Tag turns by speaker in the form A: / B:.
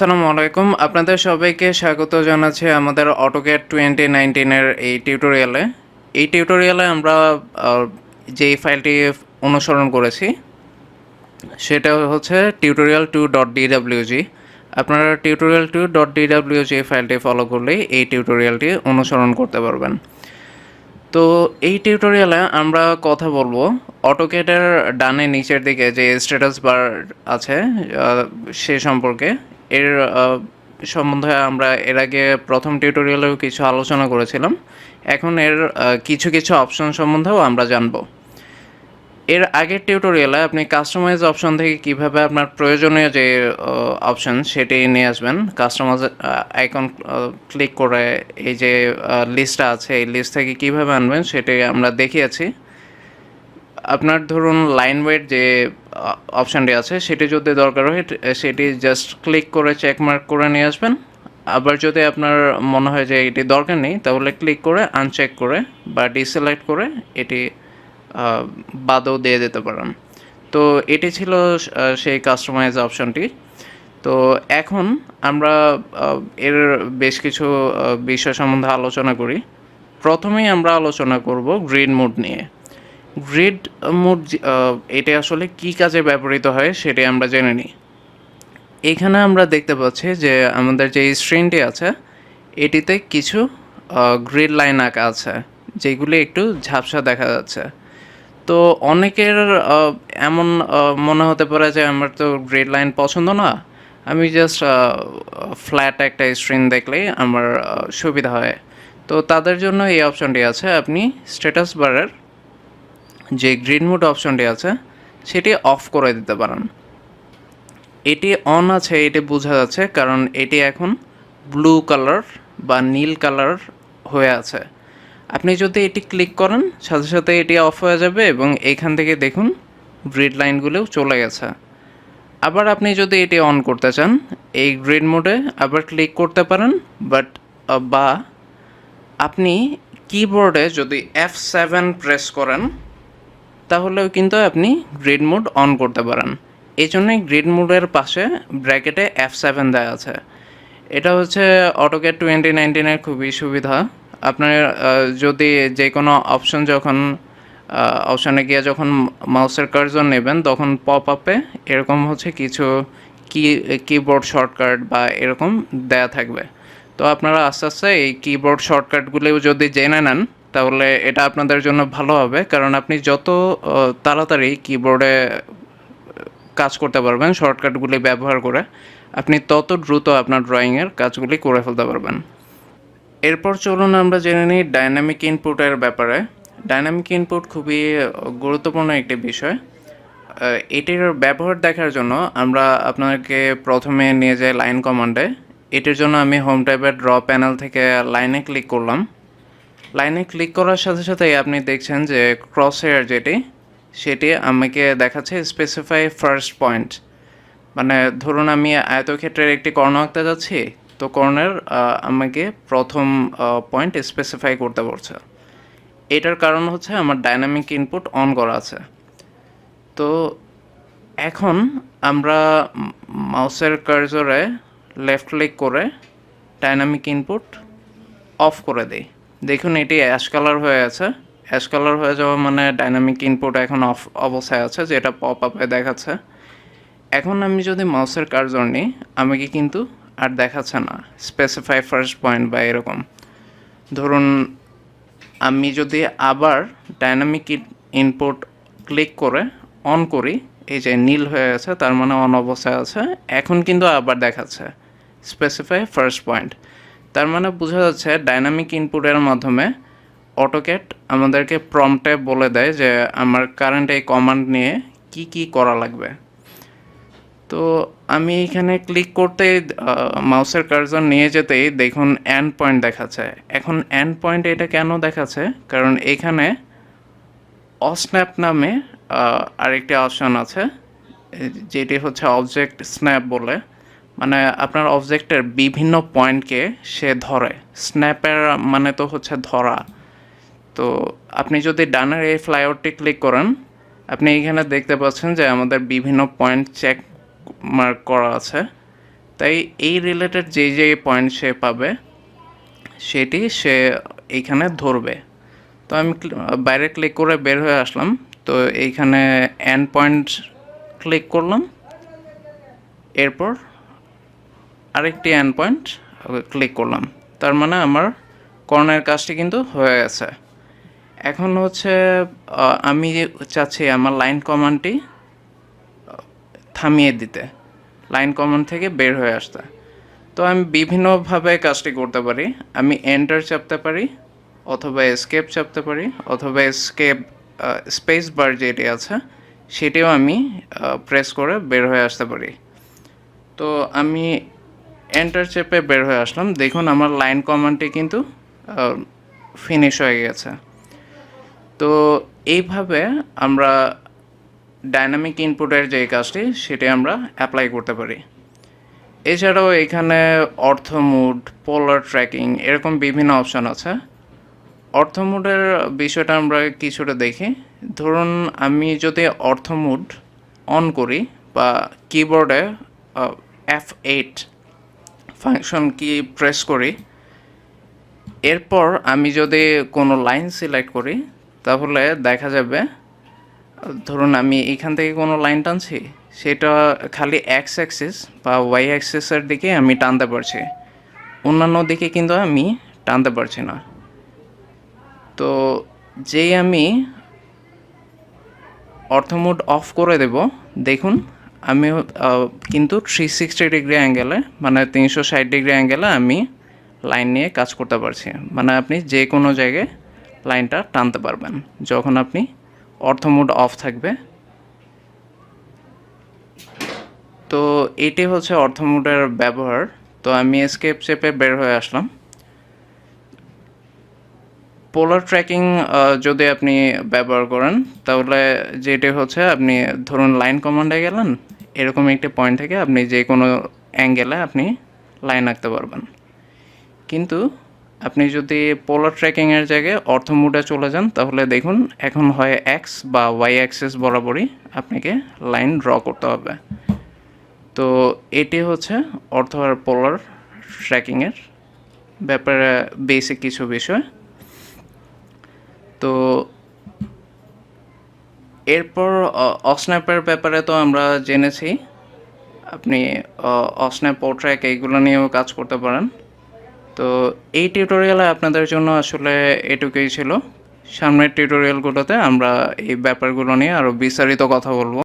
A: আসসালামু আলাইকুম। আপনাদের সবাইকে স্বাগত জানাচ্ছি আমাদের অটোক্যাট টোয়েন্টি নাইনটিনের এই টিউটোরিয়ালে এই টিউটোরিয়ালে আমরা যে ফাইলটি অনুসরণ করেছি, সেটা হচ্ছে টিউটোরিয়াল টু ডট ডিডাব্লিউজি আপনারা টিউটোরিয়াল টু ডট ডিডাব্লিউজি ফাইলটি ফলো করলেই এই টিউটোরিয়ালটি অনুসরণ করতে পারবেন। তো এই টিউটোরিয়ালে আমরা কথা বলব অটোকেটের ডানে নিচের দিকে যে স্ট্যাটাস বার আছে সে সম্পর্কে। এর সম্বন্ধে আমরা এর আগে প্রথম টিউটোরিয়ালেও কিছু আলোচনা করেছিলাম। এখন এর কিছু কিছু অপশন সম্বন্ধেও আমরা জানব। এর আগের টিউটোরিয়ালে আপনি কাস্টমাইজ অপশন থেকে কীভাবে আপনার প্রয়োজনীয় যে অপশন সেটি নিয়ে আসবেন। কাস্টমাইজ আইকন ক্লিক করে এই যে লিস্টটা আছে, এই লিস্ট থেকে কীভাবে আনবেন সেটি আমরা দেখিয়েছি। আপনার ধরুন লাইন ওয়েট যে অপশানটি আছে। সেটি যদি দরকার হয় সেটি জাস্ট ক্লিক করে চেক মার্ক করে নিয়ে আসবেন। আবার যদি আপনার মনে হয় যে এটি দরকার নেই, তাহলে ক্লিক করে আনচেক করে বা ডিসিলেক্ট করে এটি বাদও দিয়ে দিতে পারেন। তো এটি ছিল সেই কাস্টমাইজ অপশনটি তো এখন আমরা এর বেশ কিছু বিষয় সম্বন্ধে আলোচনা করি। প্রথমেই আমরা আলোচনা করব গ্রিন মুড নিয়ে। গ্রিড মুড এটা আসলে কি কাজে ব্যবহৃত হয় সেটি আমরা জেনে নিই। এখানে আমরা দেখতে পাচ্ছি যে আমাদের যে স্ক্রিনটি আছে, এটিতে কিছু গ্রিড লাইন আঁকা আছে, যেগুলি একটু ঝাপসা দেখা যাচ্ছে। তো অনেকের এমন মনে হতে পারে যে আমার তো গ্রিড লাইন পছন্দ না, আমি জাস্ট ফ্ল্যাট একটা স্ক্রিন দেখলেই আমার সুবিধা হয়। তো তাদের জন্য এই অপশনটি আছে, আপনি স্ট্যাটাস বারের যে গ্রিন মুড অপশনটি আছে, সেটি অফ করে দিতে পারেন। এটি অন আছে, এটি বোঝা যাচ্ছে কারণ এটি এখন ব্লু কালার বা নীল কালার হয়ে আছে। আপনি যদি এটি ক্লিক করেন, সাথে সাথে এটি অফ হয়ে যাবে এবং এখান থেকে দেখুন গ্রিড লাইনগুলোও চলে গেছে। আবার আপনি যদি এটি অন করতে চান, এই গ্রিড মোডে আবার ক্লিক করতে পারেন, বাট বা আপনি কিবোর্ডে যদি এফ সেভেন প্রেস করেন তাহলেও কিন্তু আপনি গ্রিড মোড অন করতে পারেন। এই জন্যই গ্রিড মোডের পাশে ব্র্যাকেটে এফ সেভেন দেওয়া আছে। এটা হচ্ছে অটোক্যাট টোয়েন্টি নাইনটিনের খুবই সুবিধা। আপনার যদি যে কোনো অপশন যখন অপশানে গিয়ে যখন মাউসের কার্জন নেবেন, তখন পপ আপে এরকম হচ্ছে কিছু কি কিবোর্ড শর্টকাট বা এরকম দেয়া থাকবে। তো আপনারা আস্তে আস্তে এই কিবোর্ড শর্টকাটগুলিও যদি জেনে নেন তাহলে এটা আপনাদের জন্য ভালো হবে। কারণ আপনি যত তাড়াতাড়ি কিবোর্ডে কাজ করতে পারবেন শর্টকাটগুলি ব্যবহার করে, আপনি তত দ্রুত আপনার ড্রয়িংয়ের কাজগুলি করে ফেলতে পারবেন। এরপর চলুন আমরা জেনে নিই ডাইনামিক ইনপুটের ব্যাপারে। ডাইনামিক ইনপুট খুবই গুরুত্বপূর্ণ একটি বিষয়। এটির ব্যবহার দেখার জন্য আমরা আপনাকে প্রথমে নিয়ে যাই লাইন কমান্ডে এটির জন্য আমি হোম ট্যাবের ড্র প্যানেল থেকে লাইনে ক্লিক করলাম। লাইনে ক্লিক করার সাথে সাথেই আপনি দেখছেন যে ক্রস হেয়ার যেটি, সেটি আমাকে দেখাচ্ছে স্পেসিফাই ফার্স্ট পয়েন্ট মানে ধরুন আমি আয়তক্ষেত্রের একটি কর্ণ আঁকতে যাচ্ছি, তো কর্ণের আমাকে প্রথম পয়েন্ট স্পেসিফাই করতে বলছে। এটার কারণ হচ্ছে আমার ডাইনামিক ইনপুট অন করা আছে। তো এখন আমরা মাউসের কার্জরে লেফট ক্লিক করে ডাইনামিক ইনপুট অফ করে দিই। দেখুন, এটি অ্যাশ কালার হয়ে আছে অ্যাশ কালার হয়ে যাওয়া মানে ডাইনামিক ইনপুট এখন অফ অবস্থায় আছে, যেটা পপ আপে দেখাচ্ছে। এখন আমি যদি মাউসের কার্জর নিই, আমাকে কিন্তু আর দেখাচ্ছে না। স্পেসিফাই ফার্স্ট পয়েন্ট বা এরকম। ধরুন, আমি যদি আবার ডাইনামিক ইনপুট ক্লিক করে অন করি, এই যে নীল হয়ে গেছে, তার মানে অন অবস্থায় আছে, এখন কিন্তু আবার দেখাচ্ছে। স্পেসিফাই ফার্স্ট পয়েন্ট তার মানে বোঝা যাচ্ছে ডাইনামিক ইনপুটের মাধ্যমে অটোক্যাট আমাদেরকে প্রম্পটে বলে দেয় যে আমার কারেন্ট এই কমান্ড নিয়ে কি কি করা লাগবে। তো আমি এখানে ক্লিক করতে মাউসের কার্জন নিয়ে যেতেই দেখুন এন্ড পয়েন্ট দেখাচ্ছে। এখন এন্ড পয়েন্ট এটা কেন দেখাচ্ছে? কারণ এখানে অস্ন্যাপ নামে আরেকটি অপশন আছে, যেটি হচ্ছে অবজেক্ট স্ন্যাপ বলে। মানে আপনার অবজেক্টের বিভিন্ন পয়েন্টকে সে ধরে। স্ন্যাপের মানে তো হচ্ছে ধরা। তো আপনি যদি ডানের এই ফ্লাইওভারটি ক্লিক করেন, আপনি এখানে দেখতে পাচ্ছেন যে আমাদের বিভিন্ন পয়েন্ট চেক মার্ক করা আছে। তাই এই রিলেটেড যে যে পয়েন্ট সে পাবে, সেটি সে এইখানে ধরবে। তো আমি বাইরে ক্লিক করে বের হয়ে আসলাম। তো এইখানে এন্ড পয়েন্ট ক্লিক করলাম। এরপর আরেকটি এন্ড পয়েন্ট ক্লিক করলাম। তার মানে আমার কর্নার কাজটি কিন্তু হয়ে গেছে। এখন হচ্ছে আমি চাচ্ছি আমার লাইন কমান্ডটি থামিয়ে দিতে লাইন কমান্ড থেকে বের হয়ে আসতে। তো আমি বিভিন্নভাবে কাজটি করতে পারি। আমি এন্টার চাপতে পারি, অথবা স্কেপ চাপতে পারি, অথবা স্কেপ স্পেস বার যেটি আছে, সেটিও আমি প্রেস করে বের হয়ে আসতে পারি। তো আমি এন্টার চেপে বের হয়ে আসলাম। দেখুন আমার লাইন কমান্ডটি কিন্তু ফিনিশ হয়ে গেছে। তো এইভাবে আমরা ডাইনামিক ইনপুটের যে কাজটি, সেটি আমরা অ্যাপ্লাই করতে পারি। এছাড়াও এখানে অর্থ মুড পোলার ট্র্যাকিং এরকম বিভিন্ন অপশন আছে। অর্থ মুডের বিষয়টা আমরা কিছুটা দেখি। ধরুন আমি যদি অর্থ মুড অন করি বা কিবোর্ডে F eight function key press করি, এরপর আমি যদি কোনো লাইন সিলেক্ট করি, তাহলে দেখা যাবে, ধরুন আমি এখান থেকে কোনো লাইন টানছি, সেটা খালি এক্স অ্যাক্সিস বা ওয়াই অ্যাক্সিসের দিকে আমি টানতে পারছি। অন্যান্য দিকে কিন্তু আমি টানতে পারছি না। তো যেই আমি অর্থমোড অফ করে দেব, দেখুন আমি কিন্তু থ্রি সিক্সটি ডিগ্রি অ্যাঙ্গেলে মানে তিনশো ষাট ডিগ্রি অ্যাঙ্গেলে আমি লাইন নিয়ে কাজ করতে পারছি। মানে আপনি যে কোনো জায়গায় লাইনটা টানতে পারবেন। যখন আপনি অর্থমোড অফ থাকবে। তো এটি হচ্ছে অর্থমোডের ব্যবহার। তো আমি এসকেপ চেপে বের হয়ে আসলাম। পোলার ট্র্যাকিং যদি আপনি ব্যবহার করেন, তাহলে যেটি হচ্ছে আপনি ধরুন লাইন কমান্ডে গেলেন, এরকম একটি পয়েন্ট থেকে আপনি যে কোনো অ্যাঙ্গেলে আপনি লাইন আঁকতে পারবেন। কিন্তু আপনি যদি পোলার ট্র্যাকিংয়ের জায়গায় অর্থ মুডে চলে যান, তাহলে দেখুন এখন হয় এক্স বা ওয়াই অ্যাক্সেস বরাবরই আপনাকে লাইন ড্র করতে হবে। তো এটি হচ্ছে অর্থ আর পোলার ট্র্যাকিংয়ের ব্যাপারে বেসিক কিছু বিষয়। তো এরপর অস্ন্যাপের ব্যাপারে তো আমরা জেনেছি। আপনি অস্ন্যাপ পোট্র্যাক এইগুলো নিয়েও কাজ করতে পারেন। তো এই টিউটোরিয়ালে আপনাদের জন্য আসলে এটুকুই ছিল। সামনের টিউটোরিয়ালগুলোতে আমরা এই ব্যাপারগুলো নিয়ে আরও বিস্তারিত কথা বলব।